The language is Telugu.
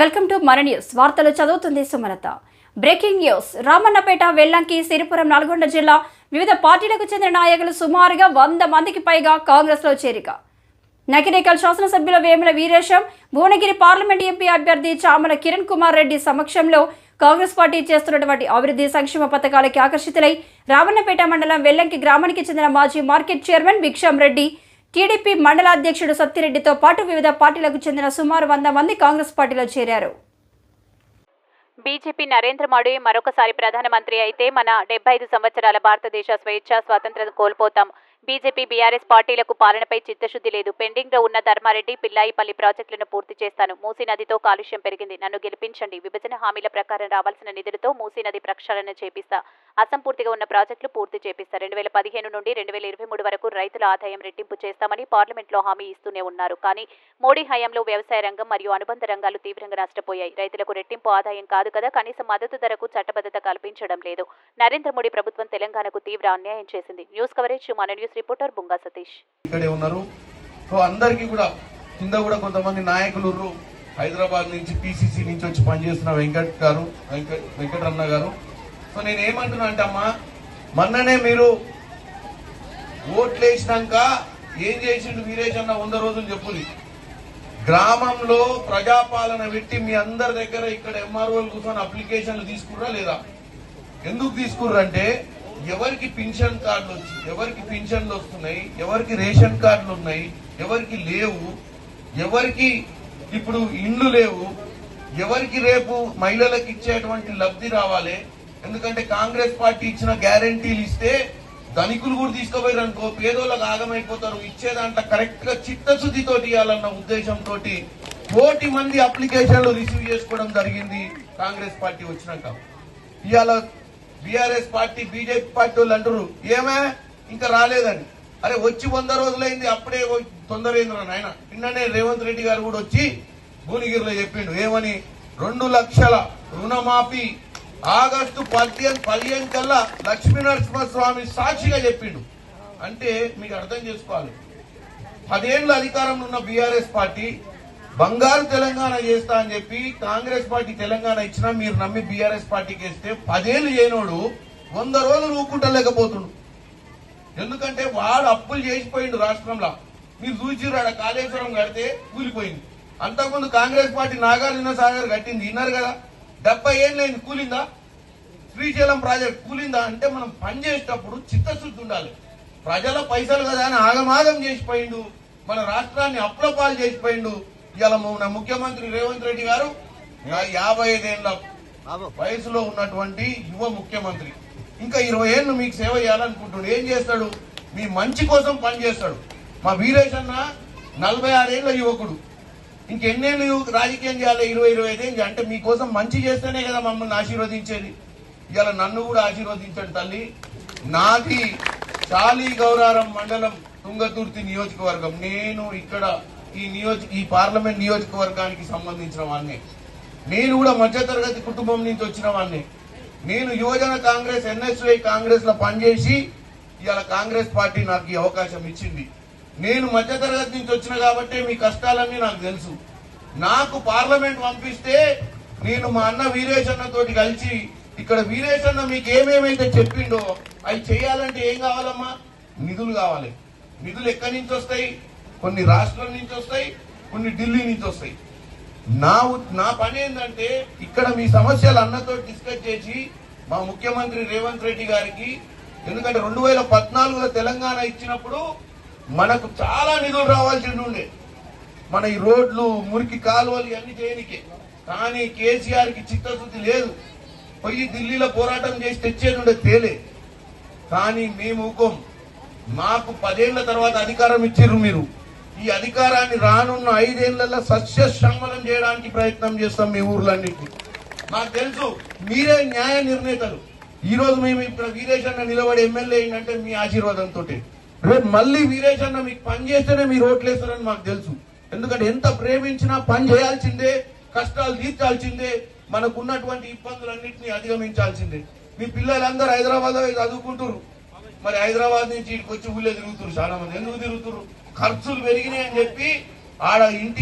వెల్కమ్ టు మన న్యూస్. వార్తలు చదువుతుంది సుమలత. Breaking news. రామన్నపేట వెల్లంకి సిరిపురం నల్గొండ జిల్లా వివిధ పార్టీలకు చెందిన నాయకులు సుమారుగా వంద మందికి పైగా కాంగ్రెస్లో చేరిక. నకిరేకల్ శాసనసభ్యుల వేముల వీరేశం భువనగిరి పార్లమెంట్ ఎంపీ అభ్యర్థి చామల కిరణ్ కుమార్ రెడ్డి సమక్షంలో కాంగ్రెస్ పార్టీ చేస్తున్నటువంటి అభివృద్ధి సంక్షేమ పథకాలకి ఆకర్షితులై రామన్నపేట మండలం వెల్లంకి గ్రామానికి చెందిన మాజీ market chairman Bhiksham Reddy TDP మండల అధ్యక్షుడు సత్తిరెడ్డితో పాటు వివిధ పార్టీలకు చెందిన సుమారు వంద మంది కాంగ్రెస్ పార్టీలో చేరారు. బీజేపీ నరేంద్ర మోడీ మరొకసారి ప్రధానమంత్రి అయితే మన డెబ్బై ఐదు సంవత్సరాల భారతదేశ స్వేచ్ఛ స్వాతంత్రం కోల్పోతాం. బీజేపీ బీఆర్ఎస్ పార్టీలకు పాలనపై చిత్తశుద్ధి లేదు. పెండింగ్లో ఉన్న ధర్మారెడ్డి పిల్లాయిపల్లి ప్రాజెక్టులను పూర్తి చేస్తాను. మూసీ నదితో కాలుష్యం పెరిగింది. నన్ను గెలిపించండి. విభజన హామీల ప్రకారం రావాల్సిన నిధులతో మూసీ నది ప్రక్షాళన చేపిస్తా. అసంపూర్తిగా ఉన్న ప్రాజెక్టులు పూర్తి చేపిస్తా. రెండు వేల పదిహేను నుండి రెండు వేల ఇరవై మూడు వరకు రైతుల ఆదాయం రెట్టింపు చేస్తామని పార్లమెంట్లో హామీ ఇస్తూనే ఉన్నారు. కానీ మోడీ హయాంలో వ్యవసాయ రంగం మరియు అనుబంధ రంగాలు తీవ్రంగా నష్టపోయాయి. రైతులకు రెట్టింపు ఆదాయం కాదు కదా కనీస మద్దతు ధరకు చట్టబద్ధత కల్పించడం లేదు. నరేంద్ర మోడీ ప్రభుత్వం తెలంగాణకు తీవ్ర అన్యాయం చేసింది. న్యూస్ కవరేజ్ మన న్యూస్ రిపోర్టర్ బుంగా సతీష్. ఇక్కడే ఉన్నారు. సో అందరికీ కూడా కింద కూడా కొంతమంది నాయకులు హైదరాబాద్ నుంచి పిసిసి నుంచి వచ్చి పనిచేస్తున్న వెంకట్ గారు వెంకట్ వెంకటరమణ గారు. సో నేను ఏమంటున్నా అంటే అమ్మా మొన్ననే మీరు ఓట్లు వేసినాక ఏం చేసిండు వీరేష్ అన్న వంద రోజులు చెప్పుది. గ్రామంలో ప్రజాపాలన పెట్టి మీ అందరి దగ్గర ఇక్కడ ఎంఆర్ఓలు కూర్చొని అప్లికేషన్లు తీసుకుర్రా లేదా? ఎందుకు తీసుకుర్రంటే ఎవరికి పింఛన్ కార్డులు వచ్చి ఎవరికి పింఛన్లు వస్తున్నాయి ఎవరికి రేషన్ కార్డులు ఉన్నాయి ఎవరికి లేవు ఎవరికి ఇప్పుడు ఇండ్లు లేవు ఎవరికి రేపు మహిళలకు ఇచ్చేటువంటి లబ్ధి రావాలి. ఎందుకంటే కాంగ్రెస్ పార్టీ ఇచ్చిన గ్యారంటీలు ఇస్తే ధనికులు కూడా తీసుకోపోయారు అనుకో పేదోళ్ళకు ఆగమైపోతారు ఇచ్చే దాంట్లో కరెక్ట్గా చిత్తశుద్ధితో ఇవ్వాలన్న ఉద్దేశంతో కోటి మంది అప్లికేషన్లు రిసీవ్ చేసుకోవడం జరిగింది కాంగ్రెస్ పార్టీ వచ్చినాక. ఇవాళ బీఆర్ఎస్ పార్టీ బీజేపీ పార్టీ వాళ్ళు అంటారు ఏమే? ఇంకా రాలేదని అరే వచ్చి వంద రోజులైంది అప్పుడే తొందర అయింది నాయన. నిన్ననే రేవంత్ రెడ్డి గారు కూడా వచ్చి భువనగిరిలో చెప్పిండు. ఏమని? రెండు లక్షల రుణమాఫీ ఆగస్టు పదిహేను పదిహేను కల్లా లక్ష్మీ నరసింహస్వామి సాక్షిగా చెప్పిండు. అంటే మీకు అర్థం చేసుకోవాలి. పదేళ్ళు అధికారంలో ఉన్న బీఆర్ఎస్ పార్టీ బంగారు తెలంగాణ చేస్తా అని చెప్పి కాంగ్రెస్ పార్టీ తెలంగాణ ఇచ్చినా మీరు నమ్మి బీఆర్ఎస్ పార్టీకి వేస్తే పదేళ్ళు చేయనోడు వంద రోజులు ఊకుంటలేకపోతుండు ఎందుకంటే వాడు అప్పులు చేసిపోయిండు రాష్ట్రంలో. మీరు చూసిర్రు ఆడ కాళేశ్వరం కడితే కూలిపోయింది. అంతకుముందు కాంగ్రెస్ పార్టీ నాగార్జున సాగర్ కట్టింది. విన్నారు కదా? డెబ్బై ఏళ్ళు అయింది కూలిందా? శ్రీశైలం ప్రాజెక్ట్ కూలిందా? అంటే మనం పని చేసేటప్పుడు చిత్తశుద్ధి ఉండాలి. ప్రజల పైసలు కదా అని ఆగమాగం చేసిపోయిండు. మన రాష్ట్రాన్ని అప్రపాలు చేసిపోయిండు. ఇవాళ మన ముఖ్యమంత్రి రేవంత్ రెడ్డి గారు యాభై ఐదేళ్ళ వయసులో ఉన్నటువంటి యువ ముఖ్యమంత్రి. ఇంకా ఇరవై ఏళ్ళు మీకు సేవ చేయాలనుకుంటున్నాడు. ఏం చేస్తాడు? మీ మంచి కోసం పని చేస్తాడు. మా వీరేష్ అన్న నలభై ఆరేళ్ళ యువకుడు. ఇంకెన్నేళ్ళు రాజకీయం చేయాలి? ఇరవై ఇరవై ఐదేళ్ళు అంటే మీకోసం మంచి చేస్తేనే కదా మమ్మల్ని ఆశీర్వదించేది. ఇవాళ నన్ను కూడా ఆశీర్వదించండి తల్లి. నాది చాలీ గౌరారం మండలం తుంగతుర్తి నియోజకవర్గం. నేను ఇక్కడ ఈ నియోజక ఈ పార్లమెంట్ నియోజకవర్గానికి సంబంధించిన వాడిని నేను కూడా మధ్యతరగతి కుటుంబం నుంచి వచ్చిన వాడిని నేను యువజన కాంగ్రెస్ ఎన్ఎస్వై కాంగ్రెస్లో పనిచేసి ఇవాళ కాంగ్రెస్ పార్టీ నాకు ఈ అవకాశం ఇచ్చింది. నేను మధ్యతరగతి నుంచి వచ్చిన కాబట్టి మీ కష్టాలన్నీ నాకు తెలుసు. నాకు పార్లమెంట్ పంపిస్తే నేను మా అన్న వీరేష్ తోటి కలిసి ఇక్కడ వీరేశన్న మీకు ఏమేమైతే చెప్పిండో అవి చేయాలంటే ఏం కావాలమ్మా? నిధులు కావాలి. నిధులు ఎక్కడి నుంచి వస్తాయి? కొన్ని రాష్ట్రం నుంచి వస్తాయి కొన్ని ఢిల్లీ నుంచి వస్తాయి. నా నా పని ఏంటంటే ఇక్కడ మీ సమస్యలు అన్నతో డిస్కస్ చేసి మా ముఖ్యమంత్రి రేవంత్ రెడ్డి గారికి ఎందుకంటే రెండు వేల పద్నాలుగులో తెలంగాణ ఇచ్చినప్పుడు మనకు చాలా నిధులు రావాల్సి ఉండే. మన ఈ రోడ్లు మురికి కాలువలు ఇవన్నీ చేయనికే. కానీ కేసీఆర్కి చిత్తశుద్ధి లేదు. పోయి ఢిల్లీలో పోరాటం చేసి తెచ్చేది ఉండే తేలే. కానీ మేము ముఖం మాకు పదేళ్ళ తర్వాత అధికారం ఇచ్చిర్రు మీరు. ఈ అధికారాన్ని రానున్న ఐదేళ్ళలో సస్యశ్యామలం చేయడానికి ప్రయత్నం చేస్తాం మీ ఊర్లన్నింటినీ. నాకు తెలుసు మీరే న్యాయ నిర్ణేతలు. ఈ రోజు మేము ఇక్కడ వీరేష్ అన్న నిలబడి ఎమ్మెల్యే ఏంటంటే మీ ఆశీర్వాదంతో రేపు మళ్ళీ వీరేశన్న మీకు పని చేస్తేనే మీరు ఓట్లేస్తారని మాకు తెలుసు. ఎందుకంటే ఎంత ప్రేమించినా పని చేయాల్సిందే కష్టాలు తీర్చాల్సిందే మనకు ఉన్నటువంటి ఇబ్బందులన్నింటినీ అధిగమించాల్సిందే. మీ పిల్లలందరూ హైదరాబాద్ చదువుకుంటారు మరి హైదరాబాద్ నుంచి ఇక్కడికి వచ్చి ఊళ్ళో తిరుగుతారు చాలా మంది ఎందుకు తిరుగుతున్నారు ఖర్చులు పెరిగినాయి అని చెప్పి ఆడ ఇంటికి